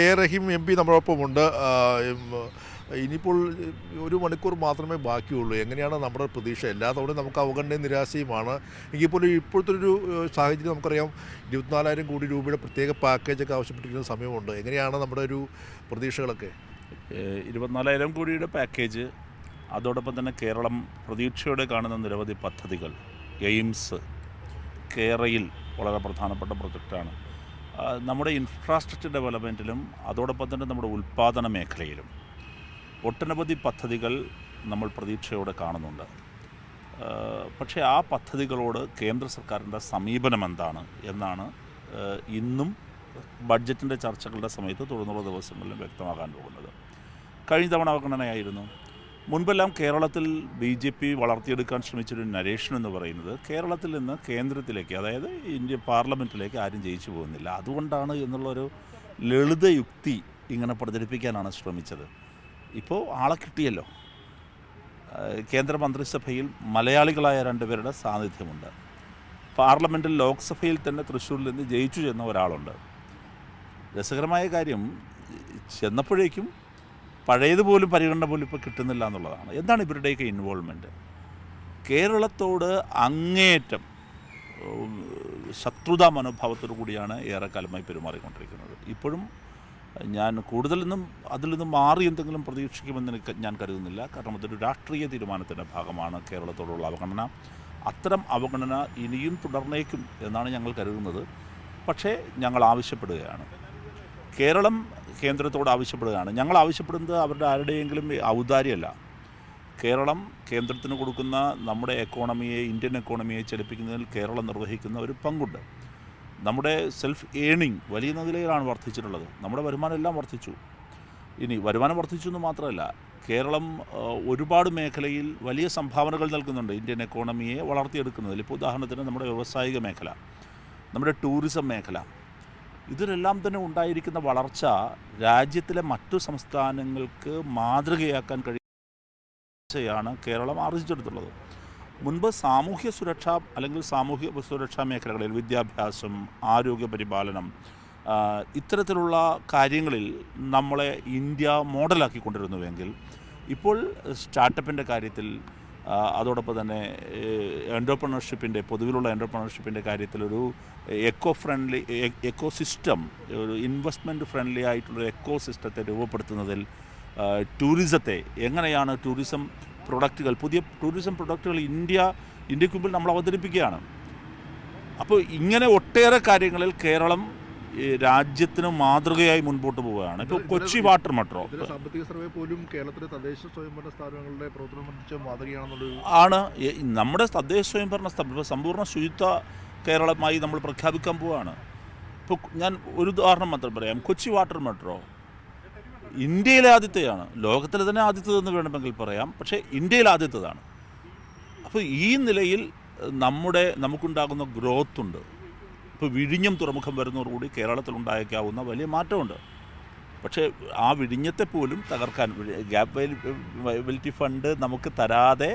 A Rahim M P നമ്മളോടൊപ്പമുണ്ട്. ഇനിയിപ്പോൾ ഒരു മണിക്കൂർ മാത്രമേ ബാക്കിയുള്ളൂ. എങ്ങനെയാണ് നമ്മുടെ പ്രതീക്ഷ? എല്ലാ തവണയും നമുക്ക് അവഗണനയും നിരാശയുമാണ്. എങ്കിൽ പോലും ഇപ്പോഴത്തെ ഒരു സാഹചര്യം നമുക്കറിയാം. ഇരുപത്തിനാലായിരം കോടി രൂപയുടെ പ്രത്യേക പാക്കേജൊക്കെ ആവശ്യപ്പെട്ടിരിക്കുന്ന സമയമുണ്ട്. എങ്ങനെയാണ് നമ്മുടെ ഒരു പ്രതീക്ഷകളൊക്കെ? ഇരുപത്തിനാലായിരം കോടിയുടെ പാക്കേജ് അതോടൊപ്പം തന്നെ കേരളം പ്രതീക്ഷയോടെ കാണുന്ന നിരവധി പദ്ധതികൾ. എയിംസ് കേരയിൽ വളരെ പ്രധാനപ്പെട്ട പ്രൊജക്റ്റാണ്. നമ്മുടെ ഇൻഫ്രാസ്ട്രക്ചർ ഡെവലപ്മെന്റിലും അതോടൊപ്പം തന്നെ നമ്മുടെ ഉൽപ്പാദന മേഖലയിലും ഒട്ടനവധി പദ്ധതികൾ നമ്മൾ പ്രതീക്ഷയോടെ കാണുന്നുണ്ട്. പക്ഷേ ആ പദ്ധതികളോട് കേന്ദ്ര സർക്കാരിന്റെ സമീപനം എന്താണ് എന്നാണ് ഇന്നും ബഡ്ജറ്റിന്റെ ചർച്ചകളുടെ സമയത്ത് തുടർന്നുള്ള ദിവസങ്ങളിലും വ്യക്തമാകാൻ പോകുന്നത്. കഴിഞ്ഞ തവണ അവഗണനയായിരുന്നു. മുൻപെല്ലാം കേരളത്തിൽ ബി ജെ പി വളർത്തിയെടുക്കാൻ ശ്രമിച്ചൊരു നരേഷൻ എന്ന് പറയുന്നത് കേരളത്തിൽ നിന്ന് കേന്ദ്രത്തിലേക്ക് അതായത് ഇന്ത്യ പാർലമെന്റിലേക്ക് ആരും ജയിച്ചു പോകുന്നില്ല. അതുകൊണ്ടാണ് എന്നുള്ളൊരു ലളിത യുക്തി ഇങ്ങനെ പ്രചരിപ്പിക്കാനാണ് ശ്രമിച്ചത്. ഇപ്പോൾ ആളെ കിട്ടിയല്ലോ. കേന്ദ്രമന്ത്രിസഭയിൽ കേന്ദ്ര മന്ത്രിസഭയിൽ മലയാളികളായ രണ്ടുപേരുടെ സാന്നിധ്യമുണ്ട്. പാർലമെന്റിൽ ലോക്സഭയിൽ തന്നെ തൃശ്ശൂരിൽ നിന്ന് ജയിച്ചു ചെന്ന ഒരാളുണ്ട്. രസകരമായ കാര്യം ചെന്നപ്പോഴേക്കും പഴയതുപോലും പരിഗണന പോലും ഇപ്പോൾ കിട്ടുന്നില്ല എന്നുള്ളതാണ്. എന്താണ് ഇവരുടെയൊക്കെ ഇൻവോൾവ്മെന്റ് കേരളത്തോട് അങ്ങേറ്റം ശത്രുതാ മനോഭാവത്തോടു കൂടിയാണ് ഏറെക്കാലമായി പെരുമാറിക്കൊണ്ടിരിക്കുന്നത്. ഇപ്പോഴും ഞാൻ കൂടുതലൊന്നും അതിൽ നിന്നും മാറി എന്തെങ്കിലും പ്രതീക്ഷിക്കുമെന്ന് എനിക്ക് ഞാൻ കരുതുന്നില്ല. കാരണം അതൊരു രാഷ്ട്രീയ തീരുമാനത്തിന്റെ ഭാഗമാണ് കേരളത്തോടുള്ള അവഗണന. അത്തരം അവഗണന ഇനിയും തുടർന്നേക്കും എന്നാണ് ഞങ്ങൾ കരുതുന്നത്. പക്ഷേ ഞങ്ങൾ ആവശ്യപ്പെടുകയാണ്. കേരളം കേന്ദ്രത്തോട് ആവശ്യപ്പെടുകയാണ്. ഞങ്ങൾ ആവശ്യപ്പെടുന്നത് അവരുടെ ആരുടെയെങ്കിലും ഔദാര്യമല്ല. കേരളം കേന്ദ്രത്തിന് കൊടുക്കുന്ന നമ്മുടെ എക്കോണമിയെ ഇന്ത്യൻ എക്കോണമിയെ ചലിപ്പിക്കുന്നതിൽ കേരളം നിർവഹിക്കുന്ന ഒരു പങ്കുണ്ട്. നമ്മുടെ സെൽഫ് ഏണിംഗ് വലിയ നിലയിലാണ് വർദ്ധിച്ചിട്ടുള്ളത്. നമ്മുടെ വരുമാനം എല്ലാം വർദ്ധിച്ചു. ഇനി വരുമാനം വർദ്ധിച്ചു എന്ന് മാത്രമല്ല കേരളം ഒരുപാട് മേഖലയിൽ വലിയ സംഭാവനകൾ നൽകുന്നുണ്ട് ഇന്ത്യൻ എക്കോണമിയെ വളർത്തിയെടുക്കുന്നതിൽ. ഇപ്പോൾ ഉദാഹരണത്തിന് നമ്മുടെ വ്യവസായിക മേഖല നമ്മുടെ ടൂറിസം മേഖല. ഇതിലെല്ലാം തന്നെ ഉണ്ടായിരിക്കുന്ന വളർച്ച രാജ്യത്തിലെ മറ്റു സംസ്ഥാനങ്ങൾക്ക് മാതൃകയാക്കാൻ കഴിയാണ് കേരളം ആർജിച്ചെടുത്തുള്ളത്. മുൻപ് സാമൂഹ്യ സുരക്ഷ അല്ലെങ്കിൽ സാമൂഹ്യ സുരക്ഷാ മേഖലകളിൽ വിദ്യാഭ്യാസം ആരോഗ്യ പരിപാലനം ഇത്തരത്തിലുള്ള കാര്യങ്ങളിൽ നമ്മളെ ഇന്ത്യ മോഡലാക്കിക്കൊണ്ടിരുന്നുവെങ്കിൽ ഇപ്പോൾ സ്റ്റാർട്ടപ്പിന്റെ കാര്യത്തിൽ അതോടൊപ്പം തന്നെ എന്റർപ്രണർഷിപ്പിന്റെ പൊതുവിലുള്ള എന്റർപ്രണർഷിപ്പിന്റെ കാര്യത്തിലൊരു എക്കോ ഫ്രണ്ട്ലി എക്കോ സിസ്റ്റം ഒരു ഇൻവെസ്റ്റ്മെന്റ് ഫ്രണ്ട്ലി ആയിട്ടുള്ള എക്കോ സിസ്റ്റത്തെ രൂപപ്പെടുത്തുന്നതിൽ ടൂറിസത്തെ എങ്ങനെയാണ് ടൂറിസം പ്രൊഡക്റ്റുകൾ പുതിയ ടൂറിസം പ്രൊഡക്റ്റുകൾ ഇന്ത്യ ഇന്ത്യയ്ക്ക് മുമ്പിൽ നമ്മൾ അവതരിപ്പിക്കുകയാണ്. അപ്പോൾ ഇങ്ങനെ ഒട്ടേറെ കാര്യങ്ങളിൽ കേരളം രാജ്യത്തിന് മാതൃകയായി മുൻപോട്ട് പോവുകയാണ്. ഇപ്പോൾ കൊച്ചി വാട്ടർ മെട്രോ. സാമ്പത്തിക സർവേ പോലും കേരളത്തിലെ തദ്ദേശ സ്വയംഭരണ സ്ഥാപനങ്ങളുടെ പ്രവർത്തനം സംബന്ധിച്ച് മാതൃകയാണെന്നുള്ളൊരു ആണ്. നമ്മുടെ തദ്ദേശ സ്വയംഭരണ സ്ഥാപനം സമ്പൂർണ ശുചിത്വ കേരളമായി നമ്മൾ പ്രഖ്യാപിക്കാൻ പോവുകയാണ്. ഇപ്പോൾ ഞാൻ ഒരു ഉദാഹരണം മാത്രം പറയാം. കൊച്ചി വാട്ടർ മെട്രോ ഇന്ത്യയിലെ ആദ്യത്തെയാണ്. ലോകത്തിലെ തന്നെ ആദ്യത്തേതെന്ന് വേണമെങ്കിൽ പറയാം. പക്ഷേ ഇന്ത്യയിലെ ആദ്യത്തേതാണ്. അപ്പോൾ ഈ നിലയിൽ നമ്മുടെ നമുക്കുണ്ടാകുന്ന ഗ്രോത്ത് ഉണ്ട്. ഇപ്പോൾ വിഴിഞ്ഞം തുറമുഖം വരുന്നതോടുകൂടി കേരളത്തിൽ ഉണ്ടായേക്കാവുന്ന വലിയ മാറ്റമുണ്ട്. പക്ഷേ ആ വിഴിഞ്ഞത്തെ പോലും തകർക്കാൻ ഗ്യാപ് വൈബിലിറ്റി ഫണ്ട് നമുക്ക് തരാതെ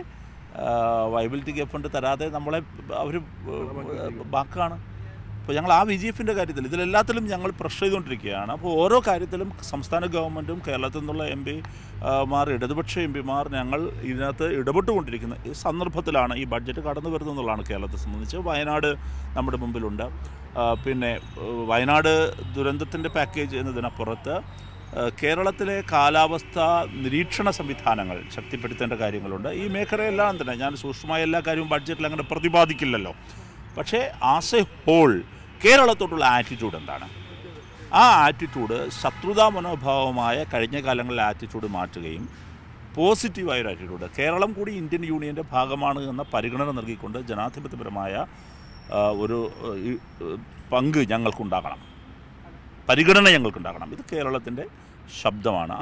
വൈബിലിറ്റി ഗ്യാപ് ഫണ്ട് തരാതെ നമ്മളെ അവർ ബാക്കാണ്. അപ്പോൾ ഞങ്ങൾ ആ വി ജി എഫിന്റെ കാര്യത്തിൽ ഇതിലെല്ലാത്തിലും ഞങ്ങൾ പ്രഷർ ചെയ്തുകൊണ്ടിരിക്കുകയാണ്. അപ്പോൾ ഓരോ കാര്യത്തിലും സംസ്ഥാന ഗവൺമെന്റും കേരളത്തിൽ നിന്നുള്ള എം പി മാർ ഇടതുപക്ഷ എം പിമാർ ഞങ്ങൾ ഇതിനകത്ത് ഇടപെട്ടുകൊണ്ടിരിക്കുന്ന ഈ സന്ദർഭത്തിലാണ് ഈ ബഡ്ജറ്റ് കടന്നു വരുന്നത് എന്നുള്ളതാണ് കേരളത്തെ സംബന്ധിച്ച്. വയനാട് നമ്മുടെ മുമ്പിലുണ്ട്. പിന്നെ വയനാട് ദുരന്തത്തിന്റെ പാക്കേജ് എന്നതിനപ്പുറത്ത് കേരളത്തിലെ കാലാവസ്ഥ നിരീക്ഷണ സംവിധാനങ്ങൾ ശക്തിപ്പെടുത്തേണ്ട കാര്യങ്ങളുണ്ട്. ഈ മേഖലയെല്ലാം തന്നെ ഞാൻ സൂക്ഷ്മമായ എല്ലാ കാര്യവും ബഡ്ജറ്റിൽ അങ്ങനെ പ്രതിപാദിക്കില്ലല്ലോ. പക്ഷേ ആസ് എ ഹോൾ കേരളത്തോടുള്ള ആറ്റിറ്റ്യൂഡ് എന്താണ്? ആ ആറ്റിറ്റ്യൂഡ് ശത്രുതാ മനോഭാവമായ കഴിഞ്ഞ കാലങ്ങളിലെ ആറ്റിറ്റ്യൂഡ് മാറ്റുകയും പോസിറ്റീവായൊരു ആറ്റിറ്റ്യൂഡ്. കേരളം കൂടി ഇന്ത്യൻ യൂണിയന്റെ ഭാഗമാണ് എന്ന പരിഗണന നൽകിക്കൊണ്ട് ജനാധിപത്യപരമായ ഒരു പങ്ക് ഞങ്ങൾക്കുണ്ടാകണം. പരിഗണന ഞങ്ങൾക്കുണ്ടാകണം. ഇത് കേരളത്തിന്റെ ശബ്ദമാണ്.